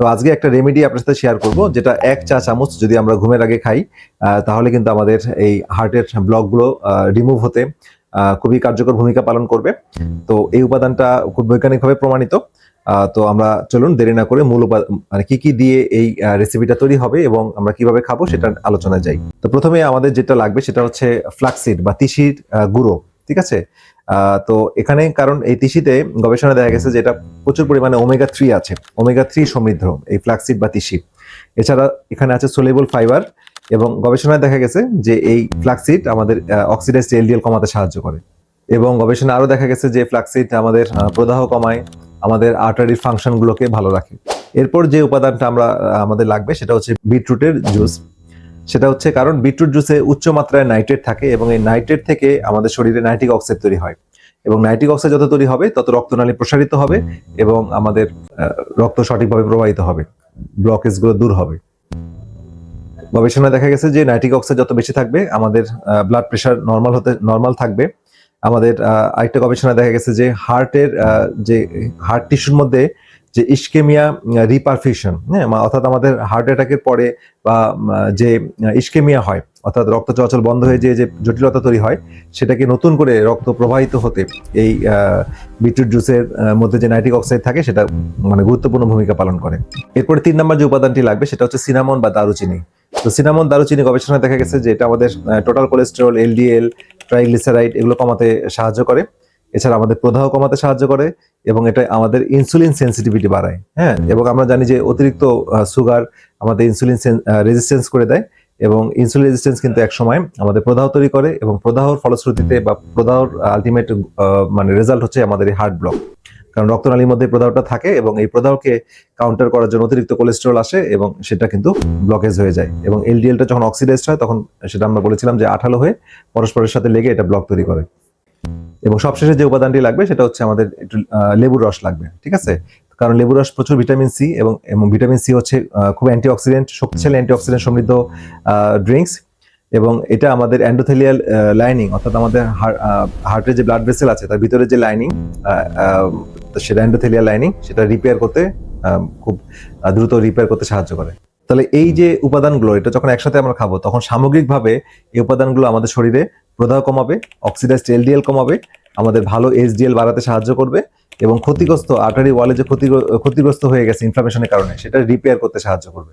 তো আজকে একটা রেমেডি আপনার সাথে শেয়ার করব, যেটা এক চা চামচ যদি আমরা ঘুমের আগে খাই তাহলে কিন্তু আমাদের এই হার্টের ব্লকগুলো রিমুভ হতে খুবই কার্যকর ভূমিকা পালন করবে। তো এই উপাদানটা খুব বৈজ্ঞানিকভাবে প্রমাণিত। তো আমরা চলুন দেরি না করে মূল মানে কি কি দিয়ে এই রেসিপিটা তৈরি হবে এবং আমরা কীভাবে খাব সেটা আলোচনায় যাই। তো প্রথমে আমাদের যেটা লাগবে সেটা হচ্ছে ফ্লাক্সিড বা তিসির গুঁড়ো। ঠিক আছে? তো এখানে কারণ এই তিসিতে গবেষণায় দেখা গেছে যে এটা প্রচুর পরিমাণে ওমেগা থ্রি আছে। ওমেগা থ্রি সমৃদ্ধ, এই ফ্লাক্সিড বা তিসি। এছাড়া এখানে আছে সোলেবল ফাইবার এবং গবেষণায় দেখা গেছে যে এই ফ্লাক্সিড আমাদের অক্সিডাইজ এলডিএল কমাতে সাহায্য করে। এবং গবেষণা আরও দেখা গেছে যে ফ্লাক্সিড আমাদের প্রদাহ কমায়, আমাদের আর্টারির ফাংশনগুলোকে ভালো রাখে। এরপর যে উপাদানটা আমরা আমাদের লাগবে সেটা হচ্ছে বিটরুটের জুস সেটা হচ্ছে কারণ বিটরুট জুসে উচ্চ মাত্রায় নাইট্রেট থাকে এবং এই নাইট্রেট থেকে আমাদের শরীরে নাইট্রিক অক্সাইড তৈরি হয়। এবং নাইট্রিক অক্সাইড যত তৈরি হবে, তত রক্তনালী প্রসারিত হবে এবং আমাদের রক্ত সঠিকভাবে প্রবাহিত হবে। ব্লকেজগুলো দূর হবে। গবেষণায় দেখা গেছে যে নাইট্রিক অক্সাইড যত বেশি থাকবে, আমাদের ব্লাড প্রেশার নর্মাল হতে নর্মাল থাকবে। আমাদের আরেকটা গবেষণায় দেখা গেছে যে হার্টের যে হার্ট টিস্যুর মধ্যে যে ইস্কেমিয়া রিপারফিউশন হ্যাঁ অর্থাৎ আমাদের হার্ট অ্যাটাকের পরে বা যে ইস্কেমিয়া হয়, অর্থাৎ রক্ত চলাচল বন্ধ হয়ে যে যে জটিলতা তৈরি হয়, সেটাকে নতুন করে রক্ত প্রবাহিত হতে এই বিটরুট জুসের মধ্যে যে নাইট্রিক অক্সাইড থাকে, সেটা মানে গুরুত্বপূর্ণ ভূমিকা পালন করে। এরপরে তিন নম্বর যে উপাদানটি লাগবে, সেটা হচ্ছে সিনামন বা দারুচিনি। তো সিনামন, দারুচিনি গবেষণায় দেখা গেছে যে এটা আমাদের টোটাল কোলেস্টেরল এলডিএল ট্রাইগ্লিসারাইড এগুলো কমাতে সাহায্য করে। এছাড়া আমাদের প্রদাহ কমাতে সাহায্য করে এবং এটা আমাদের ইনসুলিন সেন্সিটিভিটি বাড়ায় হ্যাঁ? এবং আমরা জানি যে অতিরিক্ত সুগার আমাদের ইনসুলিন রেজিস্ট্যান্স করে দেয় এবং ইনসুলিন রেজিস্ট্যান্স কিন্তু এক সময় আমাদের প্রদাহ তৈরি করে এবং প্রদাহর ফলশ্রুতিতে বা প্রদাহর আলটিমেট মানে রেজাল্ট হচ্ছে আমাদের এই হার্ট ব্লক কারণ রক্তনালীর মধ্যে প্রদাহটা থাকে এবং এই প্রদাহকে কাউন্টার করার জন্য অতিরিক্ত কোলেস্টেরল আসে এবং সেটা কিন্তু ব্লকেজ হয়ে যায় এবং এলডিএলটা যখন অক্সিডাইজড হয় তখন সেটা আমরা বলেছিলাম যে আঠালো হয়ে পরস্পরের সাথে লেগে এটা ব্লক তৈরি করে। এবং সবশেষে যে উপাদানটি লাগবে সেটা হচ্ছে আমাদের একটু লেবুর রস লাগবে, ঠিক আছে? কারণ লেবুর রস প্রচুর ভিটামিন সি এবং ভিটামিন সি হচ্ছে খুব অ্যান্টিঅক্সিডেন্ট, শক্তিশালী অ্যান্টিঅক্সিডেন্ট সমৃদ্ধ ড্রিঙ্কস এবং এটা আমাদের অ্যান্ডোথেলিয়াল লাইনিং অর্থাৎ আমাদের হার্টের যে ব্লাড ভেসেল আছে তার ভিতরে যে লাইনিং সেটা অ্যান্ডোথেলিয়াল লাইনিং, সেটা রিপেয়ার করতে খুব দ্রুত রিপেয়ার করতে সাহায্য করে। তাহলে এই যে উপাদানগুলো, এটা যখন একসাথে আমরা খাব, তখন সামগ্রিকভাবে এই উপাদানগুলো আমাদের শরীরে প্রদাহ কমাবে অক্সিডাইজড এলডিএল কমাবে, আমাদের ভালো এইচডিএল বাড়াতে সাহায্য করবে এবং ক্ষতিগ্রস্ত আর্টারি ওয়ালে যে ক্ষতি ক্ষতিগ্রস্ত হয়ে গেছে ইনফ্লামেশনের কারণে, সেটা রিপেয়ার করতে সাহায্য করবে।